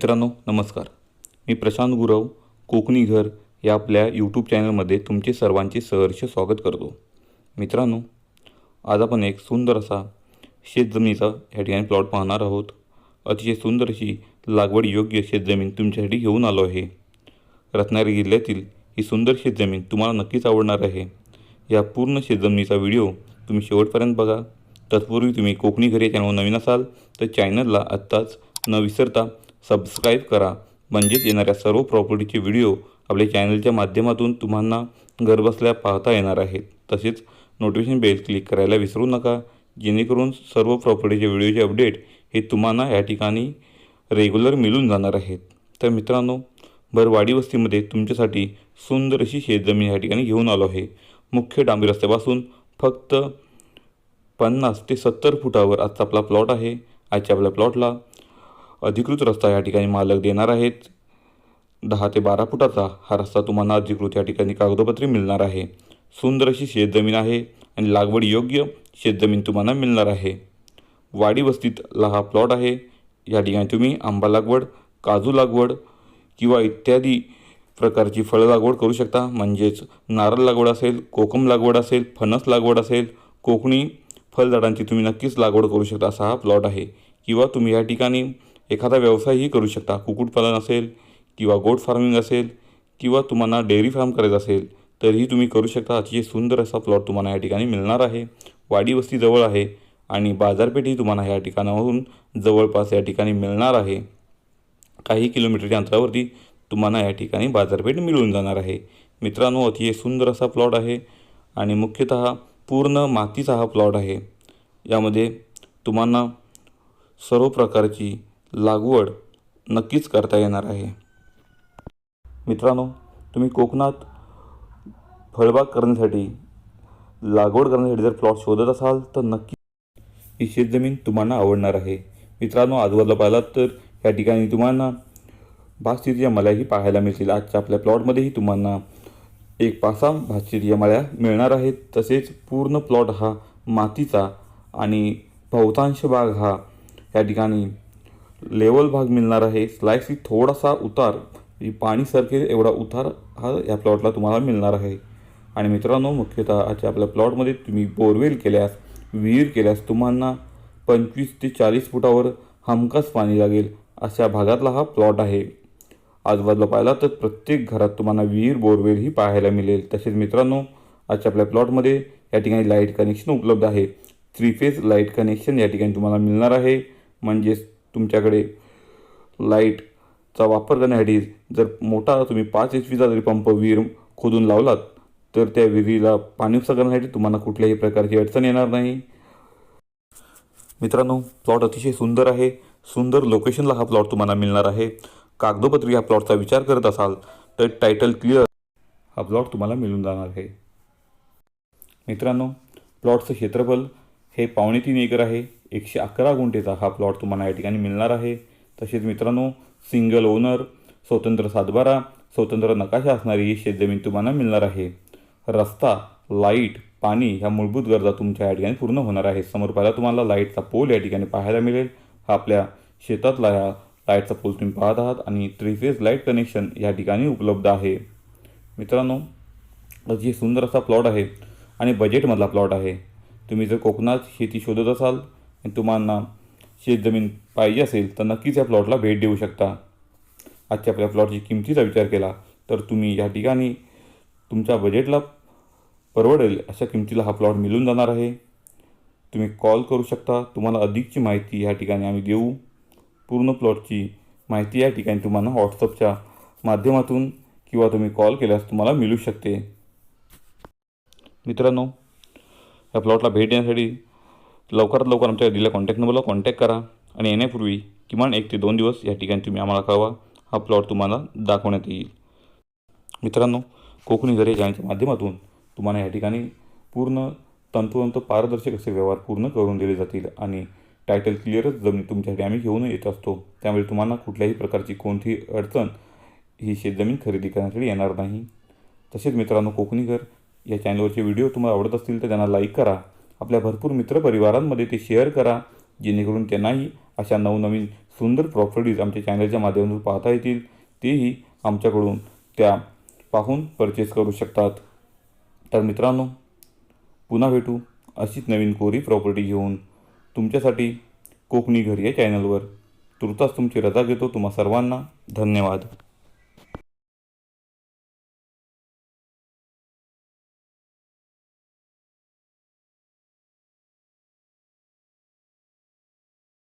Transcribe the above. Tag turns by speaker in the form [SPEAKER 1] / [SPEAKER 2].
[SPEAKER 1] मित्रांनो नमस्कार. मी प्रशांत गुरव कोकणी घर या आपल्या यूट्यूब चॅनलमध्ये तुमचे सर्वांचे सहर्ष स्वागत करतो. मित्रांनो आज आपण एक सुंदर असा शेतजमिनीचा ह्या ठिकाणी प्लॉट पाहणार आहोत. अतिशय सुंदर अशी लागवड योग्य शेतजमीन तुमच्यासाठी घेऊन आलो आहे. रत्नागिरी जिल्ह्यातील ही सुंदर शेतजमीन तुम्हाला नक्कीच आवडणार आहे. या पूर्ण शेतजमिनीचा व्हिडिओ तुम्ही शेवटपर्यंत बघा. तत्पूर्वी तुम्ही कोकणी घरी चॅनल नवीन असाल तर चॅनलला आत्ताच न विसरता सबस्क्राईब करा. म्हणजेच येणाऱ्या सर्व प्रॉपर्टीचे व्हिडिओ आपल्या चॅनलच्या माध्यमातून तुम्हाला घरबसल्या पाहता येणार आहेत. तसेच नोटिफिकेशन बेल क्लिक करायला विसरू नका. जेणेकरून सर्व प्रॉपर्टीचे व्हिडिओचे अपडेट हे तुम्हाला या ठिकाणी रेग्युलर मिळून जाणार आहेत. तर मित्रांनो भरवाडी वस्तीमध्ये तुमच्यासाठी सुंदर अशी शेतजमीन या ठिकाणी घेऊन आलो आहे. मुख्य डांबी रस्त्यापासून फक्त पन्नास ते सत्तर फुटावर आजचा आपला प्लॉट आहे. आजच्या आपल्या प्लॉटला अधिकृत रस्ता या ठिकाणी मालक देणार आहेत. दहा ते बारा फुटाचा हा रस्ता तुम्हाला अधिकृत या ठिकाणी कागदोपत्री मिळणार आहे. सुंदर अशी शेतजमीन आहे आणि लागवड योग्य शेतजमीन तुम्हाला मिळणार आहे. वाडी वस्तीतला हा प्लॉट आहे. या ठिकाणी तुम्ही आंबा लागवड काजू लागवड किंवा इत्यादी प्रकारची फळं लागवड करू शकता. म्हणजेच नारळ लागवड असेल कोकम लागवड असेल फणस लागवड असेल कोकणी फळझाडांची तुम्ही नक्कीच लागवड करू शकता असा हा प्लॉट आहे. किंवा तुम्ही या ठिकाणी एखादा व्यवसायही करू शकता. कुक्कुटपालन असेल किंवा गोट फार्मिंग असेल किंवा तुम्हाला डेअरी फार्म करायचं असेल तरीही तुम्ही करू शकता. अतिशय सुंदर असा प्लॉट तुम्हाला या ठिकाणी मिळणार आहे. वाडी वस्ती जवळ आहे आणि बाजारपेठही तुम्हाला या ठिकाणावरून जवळपास या ठिकाणी मिळणार आहे. काही किलोमीटरच्या अंतरावरती तुम्हाला या ठिकाणी बाजारपेठ मिळून जाणार आहे. मित्रांनो अतिशय सुंदर असा प्लॉट आहे आणि मुख्यतः पूर्ण मातीचा हा प्लॉट आहे. यामध्ये तुम्हाला सर्व प्रकारची लागवड नक्कीच करता येणार आहे. मित्रांनो तुम्ही कोकणात फळबाग करण्यासाठी लागवड करण्यासाठी जर प्लॉट शोधत असाल तर नक्की ही शेतजमीन तुम्हाला आवडणार आहे. मित्रांनो आजूबाजूला पाहिलात तर या ठिकाणी तुम्हाला भातशेतीच्या मळ्याही पाहायला मिळतील. आजच्या आपल्या प्लॉटमध्येही तुम्हाला एक पासा भातशेतीच्या मळ्या मिळणार आहेत. तसेच पूर्ण प्लॉट हा मातीचा आणि बहुतांश भाग हा या ठिकाणी लेवल भाग मिळणार आहे. स्लायसी थोडासा उतार पाणीसारखे एवढा उतार हा या प्लॉटला तुम्हाला मिळणार आहे. आणि मित्रांनो मुख्यतः आजच्या आपल्या प्लॉटमध्ये तुम्ही बोरवेल केल्यास विहीर केल्यास तुम्हाला पंचवीस ते चाळीस फुटावर हमखास पाणी लागेल अशा भागातला हा प्लॉट आहे. आजूबाजूला पाहिला तर प्रत्येक घरात तुम्हाला विहीर बोरवेलही पाहायला मिळेल. तसेच मित्रांनो आजच्या आपल्या प्लॉटमध्ये या ठिकाणी लाइट कनेक्शन उपलब्ध आहे. थ्री फेज लाइट कनेक्शन या ठिकाणी तुम्हाला मिळणार आहे. म्हणजेच तुमच्याकडे लाईटचा वापर करण्यासाठी जर मोठा तुम्ही पाच एच पीचा जरी पंप विहीर खोदून लावलात तर त्या विहिरीला पाणी उपसा करण्यासाठी तुम्हाला कुठल्याही प्रकारची अडचण येणार नाही. मित्रांनो प्लॉट अतिशय सुंदर आहे. सुंदर लोकेशनला हा प्लॉट तुम्हाला मिळणार आहे. कागदोपत्री या प्लॉटचा विचार करत असाल तर टायटल क्लिअर हा प्लॉट तुम्हाला मिळून जाणार आहे. मित्रांनो प्लॉटचं क्षेत्रफळ हे पावणे तीन एकर आहे. एकशे अकरा गुंठेचा हा प्लॉट तुम्हाला या ठिकाणी मिळणार आहे. तसेच मित्रांनो सिंगल ओनर स्वतंत्र सातबारा स्वतंत्र नकाशा असणारी ही शेतजमीन तुम्हाला मिळणार आहे. रस्ता लाइट पाणी ह्या मूलभूत गरजा तुमच्या या ठिकाणी पूर्ण होणार आहे समोर पाहिला तुम्हाला लाईटचा पोल या ठिकाणी पाहायला मिळेल. हा आपल्या शेतातला ह्या लाईटचा पोल तुम्ही पाहत आहात आणि थ्री फेज लाइट कनेक्शन या ठिकाणी उपलब्ध आहे. मित्रांनो अतिशय सुंदर असा प्लॉट आहे आणि बजेटमधला प्लॉट आहे. तुम्ही जर कोकणात शेती शोधत असाल आणि तुम्हाला शेतजमीन पाहिजे असेल तर नक्कीच या प्लॉटला भेट देऊ शकता. आजच्या आपल्या प्लॉटची किमतीचा विचार केला तर तुम्ही या ठिकाणी तुमच्या बजेटला परवडेल अशा किमतीला हा प्लॉट मिळून जाणार आहे. तुम्ही कॉल करू शकता. तुम्हाला अधिकची माहिती या ठिकाणी आम्ही देऊ. पूर्ण प्लॉटची माहिती या ठिकाणी तुम्हाला व्हॉट्सअपच्या माध्यमातून किंवा तुम्ही कॉल केल्यास तुम्हाला मिळू शकते. मित्रांनो या प्लॉटला भेट देण्यासाठी लवकरात लवकर आमच्या दिलेल्या कॉन्टॅक्ट नंबरला कॉन्टॅक्ट करा. आणि येण्यापूर्वी किमान एक ते दोन दिवस या ठिकाणी तुम्ही आम्हाला कळवा. हा प्लॉट तुम्हाला दाखवण्यात येईल. मित्रांनो कोकणी घरे चॅनलच्या माध्यमातून तुम्हाला या ठिकाणी पूर्ण तंतोतंत पारदर्शक असे व्यवहार पूर्ण करून दिले जातील आणि टायटल क्लिअरच जमीन तुमच्यासाठी आम्ही घेऊन येत असतो. त्यामुळे तुम्हाला कुठल्याही प्रकारची कोणतीही अडचण ही शेतजमीन खरेदी करण्यासाठी येणार नाही. तसेच मित्रांनो कोकणी घर या चॅनलवरचे व्हिडिओ तुम्हाला आवडत असतील तर त्यांना लाईक करा. आपल्या भरपूर मित्रपरिवारांमध्ये ते शेअर करा जेणेकरून त्यांनाही अशा नवनवीन सुंदर प्रॉपर्टीज आमच्या चॅनलच्या माध्यमातून पाहता येतील. तेही आमच्याकडून त्या पाहून परचेस करू शकतात. तर मित्रांनो पुन्हा भेटू अशीच नवीन कोरी प्रॉपर्टी घेऊन. तुमच्यासाठी कोकणी घर या चॅनलवर तुर्तास तुमची रजा घेतो तुम्हा सर्वांना. धन्यवाद.